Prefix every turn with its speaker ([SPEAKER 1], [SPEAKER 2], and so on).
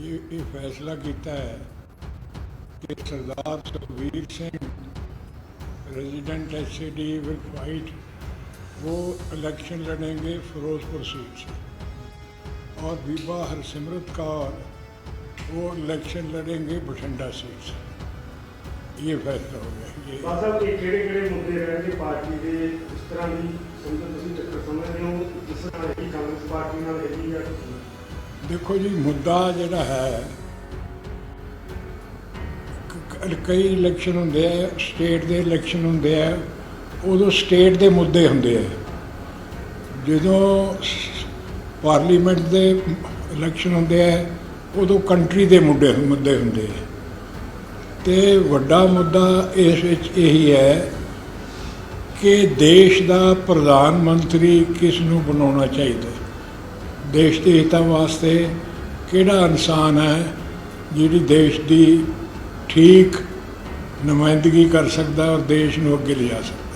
[SPEAKER 1] ਇਹ ਇਹ ਫੈਸਲਾ ਕੀਤਾ ਹੈ ਕਿ ਸਰਦਾਰ Sukhbir Singh resident S C D will fight वो इलेक्शन लड़ेंगे फिरोजपुर सीट से और बीबा हरसिमरत कौर वो इलेक्शन लड़ेंगे बठिंडा सीट से ये फैसला हो गया ये
[SPEAKER 2] ਬਾਦ ਸਾਹਿਬ ਇਹ ਕਿਹੜੇ ਕਿਹੜੇ ਮੁੱਦੇ ਰਹਿਣਗੇ ਪਾਰਟੀ ਦੇ ਇਸ ਤਰ੍ਹਾਂ ਦੀ ਸਮਝੋ ਤੁਸੀਂ ਚੱਕਰ ਸਮਝਦੇ ਹੋ ਜਿਸ ਤਰ੍ਹਾਂ ਇਹ ਕਾਂਗਰਸ ਪਾਰਟੀ ਨਾਲ ਹੈਗੀ ਜਾਂ
[SPEAKER 1] ਦੇਖੋ ਜੀ, ਮੁੱਦਾ ਜਿਹੜਾ ਹੈ ਕਈ ਇਲੈਕਸ਼ਨ ਹੁੰਦੇ ਆ ਸਟੇਟ ਦੇ ਇਲੈਕਸ਼ਨ ਹੁੰਦੇ ਆ, ਉਦੋਂ ਸਟੇਟ ਦੇ ਮੁੱਦੇ ਹੁੰਦੇ ਆ। ਜਦੋਂ ਪਾਰਲੀਮੈਂਟ ਦੇ ਇਲੈਕਸ਼ਨ ਹੁੰਦੇ ਆ, ਉਦੋਂ ਕੰਟਰੀ ਦੇ ਮੁੱਦੇ ਮੁੱਦੇ ਹੁੰਦੇ ਆ। ਤੇ ਵੱਡਾ ਮੁੱਦਾ ਇਸ ਵਿੱਚ ਇਹੀ ਹੈ ਕਿ ਦੇਸ਼ ਦਾ ਪ੍ਰਧਾਨ ਮੰਤਰੀ ਕਿਸ ਨੂੰ ਬਣਾਉਣਾ ਚਾਹੀਦਾ? ਦੇਸ਼ ਦੇ ਹਿੱਤਾਂ ਵਾਸਤੇ ਕਿਹੜਾ ਇਨਸਾਨ ਹੈ ਜਿਹੜੀ ਦੇਸ਼ ਦੀ ਠੀਕ ਨੁਮਾਇੰਦਗੀ ਕਰ ਸਕਦਾ ਔਰ ਦੇਸ਼ ਨੂੰ ਅੱਗੇ ਲਿਜਾ ਸਕਦਾ?